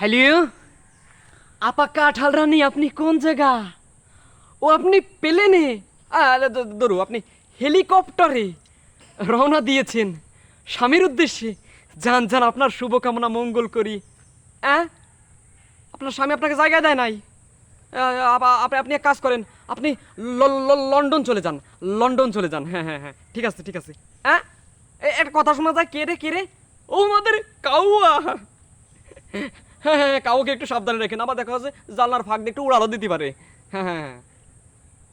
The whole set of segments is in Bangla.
হ্যালো আপা কাঁঠাল রানী, আপনি কোন জায়গা? ও আপনি প্লেনে ধরু, আপনি হেলিকপ্টারে রওনা দিয়েছেন। স্বামীর উদ্দেশ্যে। যান যান, আপনার শুভকামনা মঙ্গল করি। হ্যাঁ আপনার স্বামী আপনাকে জায়গা দেয় নাই। আপনি এক কাজ করেন, আপনি লন্ডন চলে যান। লন্ডন চলে যান। হ্যাঁ হ্যাঁ হ্যাঁ ঠিক আছে ঠিক আছে। হ্যাঁ একটা কথা শোনা যায়, কে রে কে রে? ও আমাদের কাউয়া। হ্যাঁ হ্যাঁ হ্যাঁ, কাউকে একটু সাবধানে রেখেন আবার দেখা যাচ্ছে জানলার ফাঁক দিয়ে একটু উড়ালো দিতে পারে। হ্যাঁ হ্যাঁ হ্যাঁ।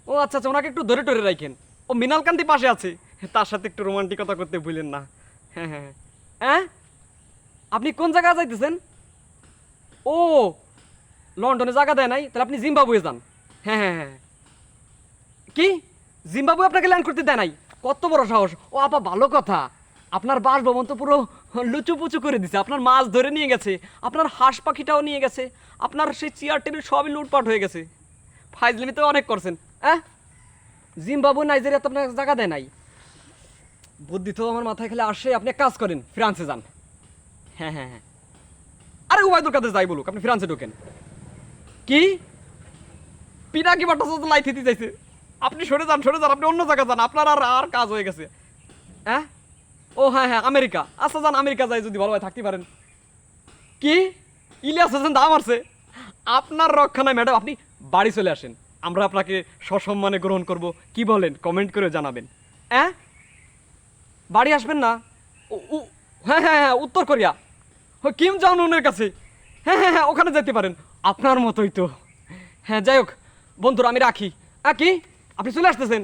ও আচ্ছা আচ্ছা ওনাকে একটু ধরে টরে রাখেন। ও মৃণালকান্তি পাশে আছে। তার সাথে একটু রোমান্টিকতা করতে ভুলেন না। হ্যাঁ হ্যাঁ হ্যাঁ। আপনি কোন জায়গায় যাইতেছেন? ও লন্ডনে জায়গা দেয় নাই তাহলে আপনি জিম্বাবুয়ে যান। হ্যাঁ হ্যাঁ হ্যাঁ। কি? জিম্বাবুয়ে আপনাকে ল্যান্ড করতে দেয় নাই? কত বড় সাহস। ও আপা ভালো কথা। আপনার বাসভবন তো পুরো লুচু পুচু করে দিছে। আপনার মাছ ধরে নিয়ে গেছে, আপনার হাঁস পাখিটাও নিয়ে গেছে, আপনার সেই চেয়ার টেবিল সবই লুটপাট হয়ে গেছে। ফাইজলিমি তো অনেক করছেন হ্যাঁ জিম্বাবু নাইজেরিয়া তো আপনার জায়গা দেয় নাই। বুদ্ধি তো আমার মাথায় খেলে আসে, আপনি কাজ করেন, ফ্রান্সে যান। হ্যাঁ হ্যাঁ হ্যাঁ। আরে উবায়দুল কাদের যাই বলুক, আপনি ফ্রান্সে ঢোকেন। কি? পিনাকি ভট্টাচার্য তো লাইথিতে চাইছে আপনি সরে যান সরে যান, আপনি অন্য জায়গায় যান, আপনার আর আর কাজ হয়ে গেছে। হ্যাঁ ও হ্যাঁ হ্যাঁ আমেরিকা। আচ্ছা যান, আমেরিকা যাই যদি ভালো হয়, থাকতে পারেন। কি? ইলিয়াস হোসেন দাম আছে। আপনার রক্ষা নাই ম্যাডাম, আপনি বাড়ি চলে আসেন। আমরা আপনাকে সসম্মানে গ্রহণ করব। কি বলেন? কমেন্ট করে জানাবেন। হ্যাঁ বাড়ি আসবেন না? হ্যাঁ হ্যাঁ হ্যাঁ উত্তর কোরিয়া। কিম জং উনের কাছে। হ্যাঁ হ্যাঁ হ্যাঁ ওখানে যেতে পারেন। আপনার মতোই তো। হ্যাঁ যাই হোক, বন্ধুরা, আমি রাখি। হ্যাঁ কি? আপনি চলে আসতেছেন।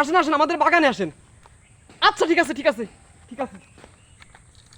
আসেন আসেন, আমাদের বাগানে আসেন। আচ্ছা ঠিক আছে ঠিক আছে। ঠিক আছে